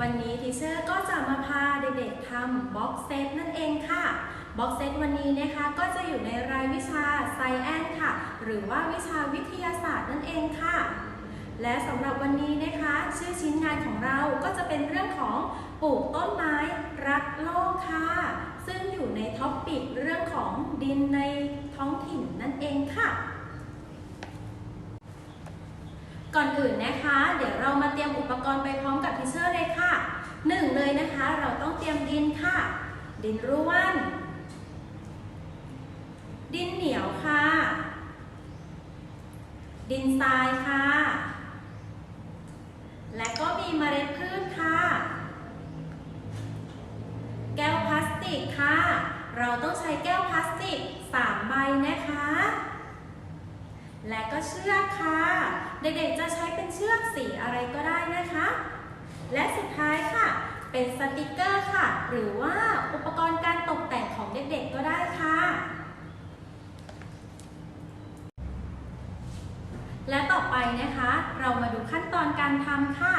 วันนี้ทิชชู่ก็จะมาพาเด็กๆทำบ็อกเซตนั่นเองค่ะบ็อกเซตวันนี้นะคะก็จะอยู่ในรายวิชาไซแอนค่ะ หรือว่าวิชาวิทยาศาสตร์นั่นเองค่ะ และสำหรับวันนี้นะคะ ชื่อชิ้นงานของเราก็จะเป็นเรื่องของปลูกต้นไม้รักโลกค่ะ ซึ่งอยู่ในท็อปปิกเรื่องของดินในท้องถิ่นนั่นเองค่ะก่อนอื่นนะคะ เดี๋ยวเรามาเตรียมอุปกรณ์ไปพร้อมกับทิเชอร์เล หนึ่งเลยนะคะ เราต้องเตรียมดินค่ะ ดินร่วน ดินเหนียวค่ะ ดินทรายค่ะ และก็มีเมล็ดพืชค่ะ แก้วพลาสติกค่ะ เราต้องใช้แก้วพลาสติก3ใบนะคะ และก็เชือกค่ะ เด็กๆจะใช้เป็นเชือกสีอะไรก็ได้นะคะ และสุดท้ายค่ะ เป็นสติกเกอร์ค่ะ หรือว่าอุปกรณ์การตกแต่งของเด็กๆก็ได้ค่ะ และต่อไปนะคะ เรามาดูขั้นตอนการทำค่ะ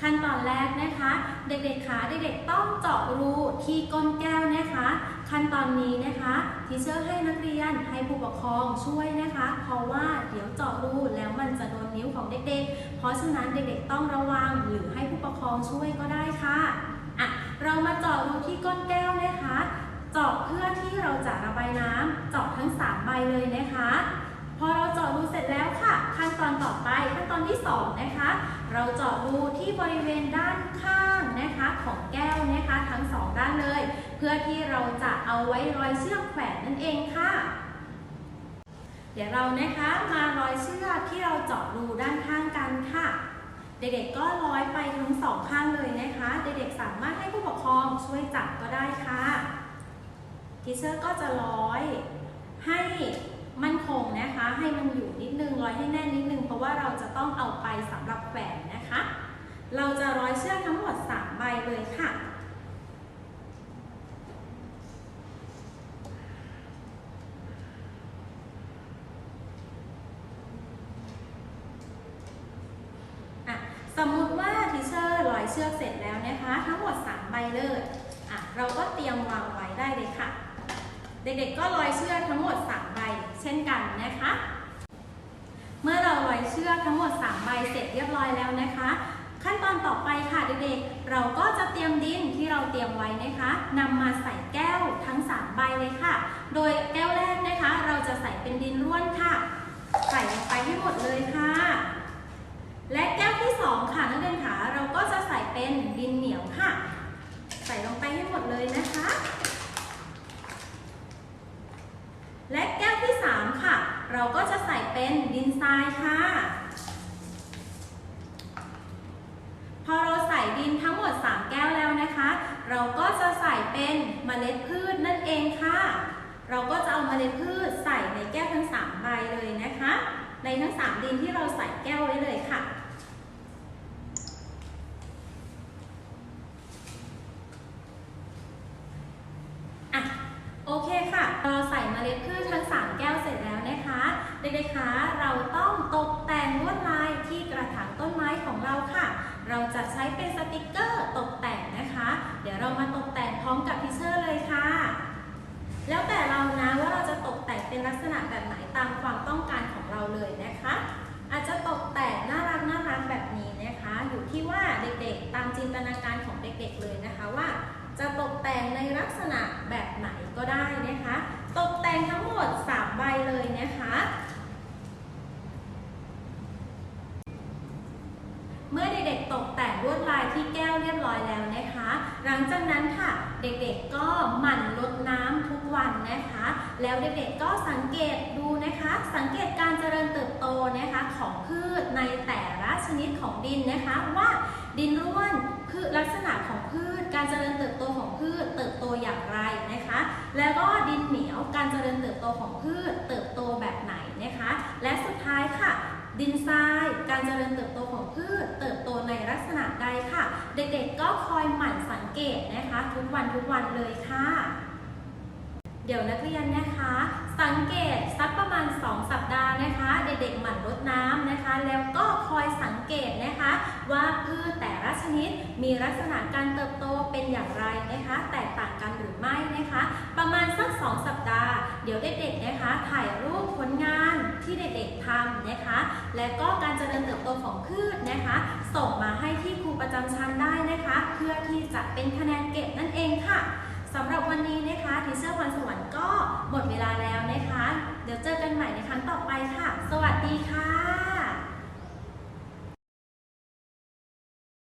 ขั้นตอนแรกนะคะ เด็กๆคะเด็กๆต้องเจาะรูที่ก้นแก้วนะคะ ขั้นตอนนี้นะคะทีเชอร์ให้นักเรียนให้ผู้ปกครองช่วยนะคะ เพราะว่าเดี๋ยวเจาะรูแล้วมันจะโดนนิ้วของเด็กๆ เพราะฉะนั้นเด็กๆต้องระวังหรือให้ผู้ปกครองช่วยก็ได้ค่ะอะเรามาเจาะรูที่ก้นแก้วนะคะ เจาะเพื่อที่เราจะระบายน้ำเจาะทั้งสามใบเลยนะคะ พอเราเจาะรูเสร็จแล้วค่ะ ขั้นตอนต่อไปขั้นตอนที่สองนะคะ เราเจาะรูที่บริเวณด้านข้างนะคะของแก้วนะคะทั้งสองด้านเลย เพื่อที่เราจะเอาไว้ร้อยเชือกแขวนนั่นเองค่ะ เดี๋ยวเรานะคะมาร้อยเชือกที่เราเจาะรูด้านข้างกันค่ะ เด็กๆก็ร้อยไปทั้งสองข้างเลยนะคะ เด็กๆสามารถให้ผู้ปกครองช่วยจับก็ได้ค่ะทีเชอร์ก็จะร้อยให้มั่นคงนะคะ ให้มันอยู่นิดนึงร้อยให้แน่นนิดนึง เพราะว่าเราจะต้องเอาไปสำหรับแขวนนะคะ เราจะร้อยเชือกทั้งหมด 3 ใบเลยค่ะ อะสมมุติว่าที เชือกเสร็จแล้วนะคะ ทั้งหมด 3 ใบเลยอะเราก็เตรียมวางไว้ได้เลยค่ะ เด็กๆก็ร้อยเชือกทั้งหมด 3 ใบ เช่นกันนะคะ เมื่อเราร้อยเชือกทั้งหมด 3 ใบเสร็จเรียบร้อยแล้วนะคะ ขั้นตอนต่อไปค่ะเด็กๆ เราก็จะเตรียมดินที่เราเตรียมไว้นะคะนำมาใส่แก้วทั้ง 3 ใบเลยค่ะ โดยแก้วแรกนะคะ เราจะใส่เป็นดินร่วนค่ะ ใส่ลงไปให้หมดเลยค่ะ และแก้วที่ 2 ค่ะนักเรียนขาเราก็จะใส่เป็นดินเหนียวค่ะ ใส่ลงไปให้หมดเลยนะคะ และแก้วที่ 3 ค่ะ เราก็จะใส่เป็นดินทรายค่ะ พอเราใส่ดินทั้งหมด 3 แก้วแล้วนะคะ เราก็จะใส่เป็นเมล็ดพืชนั่นเองค่ะ เราก็จะเอาเมล็ดพืชใส่ในแก้วทั้ง 3 ใบเลยนะคะ ในทั้ง 3 ดินที่เราใส่แก้วไว้เลยค่ะ อะ โอเคค่ะ เราใส่เมล็ดพืชทั้ง 3 แก้วเสร็จแล้วนะคะ เด็กๆคะเราต้องตกแต่งลวดลายที่กระถางต้นไม้ของเราค่ะ เราจะใช้เป็นสติกเกอร์ตกแต่งนะคะ เดี๋ยวเรามาตกแต่งพร้อมกับพิเชอร์เลยค่ะ แล้วแต่เรานะว่าเราจะตกแต่งเป็นลักษณะแบบไหนตามความต้องการของเราเลยนะคะ อาจจะตกแต่งน่ารักน่ารักแบบนี้นะคะ อยู่ที่ว่าเด็กๆ ตามจินตนาการของเด็กๆเลยนะคะว่า จะตกแต่งในลักษณะแบบไหนก็ได้นะคะ ตกแต่งทั้งหมด 3 ใบเลยนะคะ เมื่อเด็กๆ ตกแต่งลวดลายที่แก้ว เรียบร้อยแล้วนะคะ หลังจากนั้นค่ะเด็กๆก็หมั่นรดน้ำทุกวันนะคะ แล้วเด็กๆก็สังเกตดูนะคะ สังเกตการเจริญเติบโตนะคะของพืชในแต่ละชนิดของดินนะคะ ว่าดินร่วนพืชลักษณะของพืช การเจริญเติบโตของพืชเติบโตอย่างไรนะคะ แล้วก็ดินเหนียวการเจริญเติบโตของพืชเติบโตแบบไหนนะคะ และสุดท้ายค่ะ ดินทราย การเจริญเติบโตของพืช เติบโตในลักษณะใดค่ะ เด็กๆก็คอยหมั่นสังเกตนะคะ ทุกวันทุกวันเลยค่ะ เดี๋ยวนักเรียนนะคะ สังเกตสักประมาณ 2 สัปดาห์นะคะ เด็กๆหมั่นรดน้ำนะคะ แล้วก็คอยสังเกตนะคะ ว่าพืชแต่ละชนิดมีลักษณะการเติบโตเป็นอย่างไรนะคะ แตกต่างกันหรือไม่นะคะ ประมาณสัก 2 สัปดาห์ เดี๋ยวเด็กๆนะคะ ถ่ายรูปผลงานำนะคะ และก็การเจริญเติบโตของพืชนะคะ ส่งมาให้ที่ครูประจำชั้นได้นะคะ เพื่อที่จะเป็นคะแนนเก็บนั่นเองค่ะสำหรับวันนี้นะคะทีเชอร์พรสวรรค์ก็หมดเวลาแล้วนะคะ เดี๋ยวเจอกันใหม่ในครั้งต่อไปค่ะ สวัสดีค่ะ